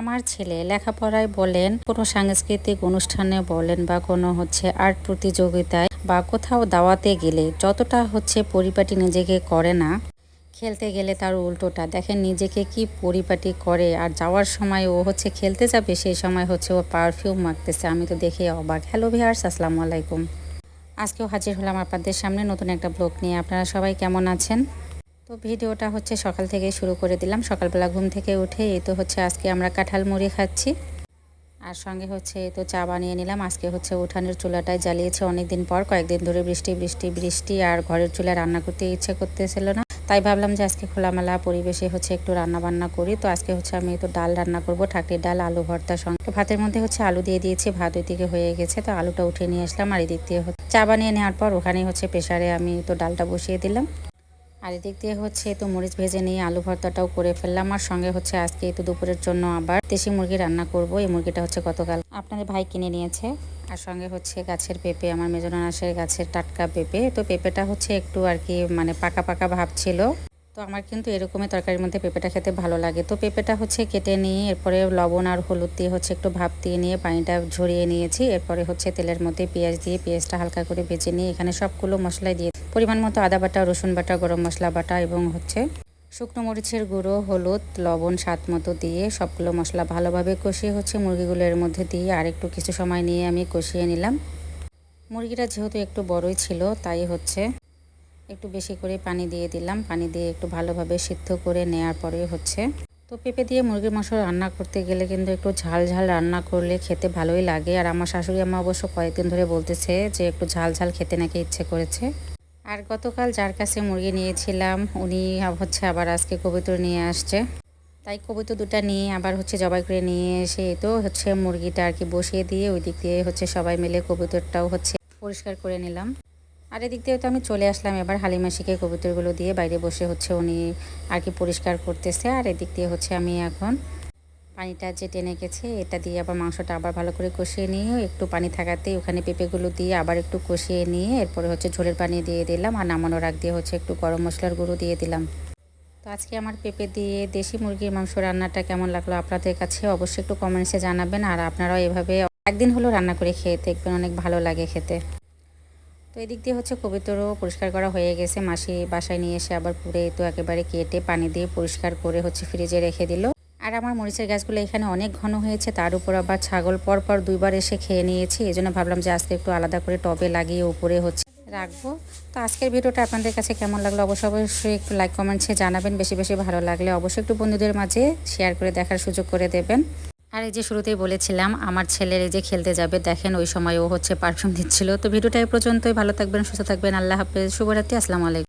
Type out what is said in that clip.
আমার ছেলে লেখাপড়ায় বলেন, কোনো সাংস্কৃতিক অনুষ্ঠানে বলেন বা কোনো হচ্ছে আর্ট প্রতিযোগিতায় বা কোথাও দাওয়াতে গেলে যতটা হচ্ছে পরিপাটি নিজেকে করে না, খেলতে গেলে তার উল্টোটা। দেখেন নিজেকে কি পরিপাটি করে, আর যাওয়ার সময় ও হচ্ছে খেলতে যাবে, সেই সময় হচ্ছে ও পারফিউম মাখতেছে। আমি তো দেখে অবাক। হ্যালো ভিহার্স আসসালামু আলাইকুম। আজকেও হাজির হলাম আপনাদের সামনে নতুন একটা ব্লগ নিয়ে। আপনারা সবাই কেমন আছেন? তো ভিডিওটা হচ্ছে সকাল থেকে শুরু করে দিলাম। সকালবেলা ঘুম থেকে উঠে এই তো হচ্ছে আজকে আমরা কাঁঠাল মুড়ি খাচ্ছি। আর সঙ্গে হচ্ছে তো চা বানিয়ে নিলাম। আজকে হচ্ছে উঠানের চুলাটাই জ্বালিয়েছে অনেক দিন পর। কয়েকদিন ধরে বৃষ্টি বৃষ্টি বৃষ্টি আর ঘরের চুলায় রান্না করতে ইচ্ছে করতেছিল না। তাই ভাবলাম যে আজকে খোলামেলা পরিবেশে হচ্ছে একটু রান্না বান্না করি। তো আজকে হচ্ছে আমি তো ডাল রান্না করব, ঠাকরির ডাল, আলু ভর্তার সঙ্গে। তো ভাতের মধ্যে হচ্ছে আলু দিয়ে দিয়েছি, ভাত ওই দিকে হয়ে গেছে। তো আলুটা উঠে নিয়ে আসলাম আর এদিক দিয়ে চা বানিয়ে নেওয়ার পর ওখানে হচ্ছে প্রেশারে আমি তো ডালটা বসিয়ে দিলাম। আর এদিক দিয়ে হচ্ছে তো মরিচ ভেজে নিয়ে আলু ভর্তাটাও করে ফেললাম। আর সঙ্গে হচ্ছে আজকে তো দুপুরের জন্য আবার দেশি মুরগি রান্না করব। এই মুরগিটা হচ্ছে গতকাল আপনাদের ভাই কিনে নিয়েছে। আর সঙ্গে হচ্ছে গাছের পেঁপে, আমার মেজনানাসের গাছের টাটকা পেঁপে। তো পেঁপেটা হচ্ছে একটু আর কি মানে পাকা পাকা ভাব ছিল। তো আমার কিন্তু এরকমই তরকারির মধ্যে পেঁপেটা খেতে ভালো লাগে। তো পেঁপেটা হচ্ছে কেটে নিয়ে এরপরে লবণ আর হলুদ দিয়ে হচ্ছে একটু ভাপ দিয়ে নিয়ে পানিটা ঝরিয়ে নিয়েছি। এরপরে হচ্ছে তেলের মধ্যে পেঁয়াজ দিয়ে পেঁয়াজটা হালকা করে ভেজে নিয়ে এখানে সবগুলো মশলাই দিয়ে পরিমাণ মতো আদা বাটা, রসুন বাটা, গরম মশলা বাটা এবং হচ্ছে শুকনো মরিচের গুঁড়ো, হলুদ, লবণ, স্বাদ মতো দিয়ে সবগুলো মশলা ভালোভাবে কষিয়ে হচ্ছে মুরগিগুলো এর মধ্যে দিয়ে আর একটু কিছু সময় নিয়ে আমি কষিয়ে নিলাম। মুরগিটা যেহেতু একটু বড়ই ছিল, তাই হচ্ছে একটু বেশি করে পানি দিয়ে দিলাম। পানি দিয়ে একটু ভালোভাবে সিদ্ধ করে নেওয়ার পরে হচ্ছে তো পেঁপে দিয়ে মুরগির মাংস রান্না করতে গেলে কিন্তু একটু ঝাল ঝাল রান্না করলে খেতে ভালোই লাগে। আর আমার শাশুড়ি আম্মা অবশ্য কয়েকদিন ধরে বলতেছে যে একটু ঝাল ঝাল খেতে নাকি ইচ্ছে করেছে। আর গতকাল যার কাছে মুরগি নিয়েছিলাম, উনি হচ্ছে আবার আজকে কবিতর নিয়ে আসছে। তাই কবিতর দুটা নিয়ে আবার হচ্ছে জবাই করে নিয়ে এসে তো হচ্ছে মুরগিটা আর কি বসিয়ে দিয়ে ওই দিক দিয়ে হচ্ছে সবাই মিলে কবুতরটাও হচ্ছে পরিষ্কার করে নিলাম। আর এদিক দিয়ে তো আমি চলে আসলাম এবার হালিমাসিকে কবুতরগুলো দিয়ে বাইরে বসে হচ্ছে উনি আর কি পরিষ্কার করতেছে। আর এদিক দিয়ে হচ্ছে আমি এখন পানিটা যে টেনে গেছে, এটা দিয়ে আবার মাংসটা আবার ভালো করে কষিয়ে নিয়ে, একটু পানি থাকাতে ওখানে পেঁপেগুলো দিয়ে আবার একটু কষিয়ে নিয়ে, এরপরে হচ্ছে ঝোলের পানি দিয়ে দিলাম আর নামানোর আগ দিয়ে হচ্ছে একটু গরম মশলার গুঁড়ো দিয়ে দিলাম। তো আজকে আমার পেঁপে দিয়ে দেশি মুরগির মাংস রান্নাটা কেমন লাগল আপনাদের কাছে অবশ্যই একটু কমেন্টসে জানাবেন আর আপনারাও এভাবে একদিন হলো রান্না করে খেয়ে দেখবেন অনেক ভালো লাগে খেতে। তো এদিক দিয়ে হচ্ছে কবিতরও পরিষ্কার করা হয়ে গেছে, মাসি বাসায় নিয়ে এসে আবার পুরে তো একেবারে কেটে পানি দিয়ে পরিষ্কার করে হচ্ছে ফ্রিজে রেখে দিল। আর আমার মরিচের গাছগুলো এখানে অনেক ঘন হয়েছে, তার উপর আবার ছাগল পরপর দুইবার এসে খেয়ে নিয়েছি, এই জন্য ভাবলাম যে আজকে একটু আলাদা করে টবে লাগিয়ে উপরে হচ্ছে রাখব। তো আজকের ভিডিওটা আপনাদের কাছে কেমন লাগল? অবশ্যই অবশ্যই একটু লাইক কমেন্টসে জানাবেন, বেশি বেশি ভালো লাগলে অবশ্যই একটু বন্ধুদের মাঝে শেয়ার করে দেখার সুযোগ করে দেবেন। আর এই যে শুরুতেই বলেছিলাম, আমার ছেলের এই যে খেলতে যাবে, দেখেন ওই সময় ও হচ্ছে পারফিউম দিচ্ছিল। তো ভিডিওটা পর্যন্তই, ভালো থাকবেন, সুস্থ থাকবেন, আল্লাহ হাফেজ, শুভরাত্রি, আসসালামু আলাইকুম।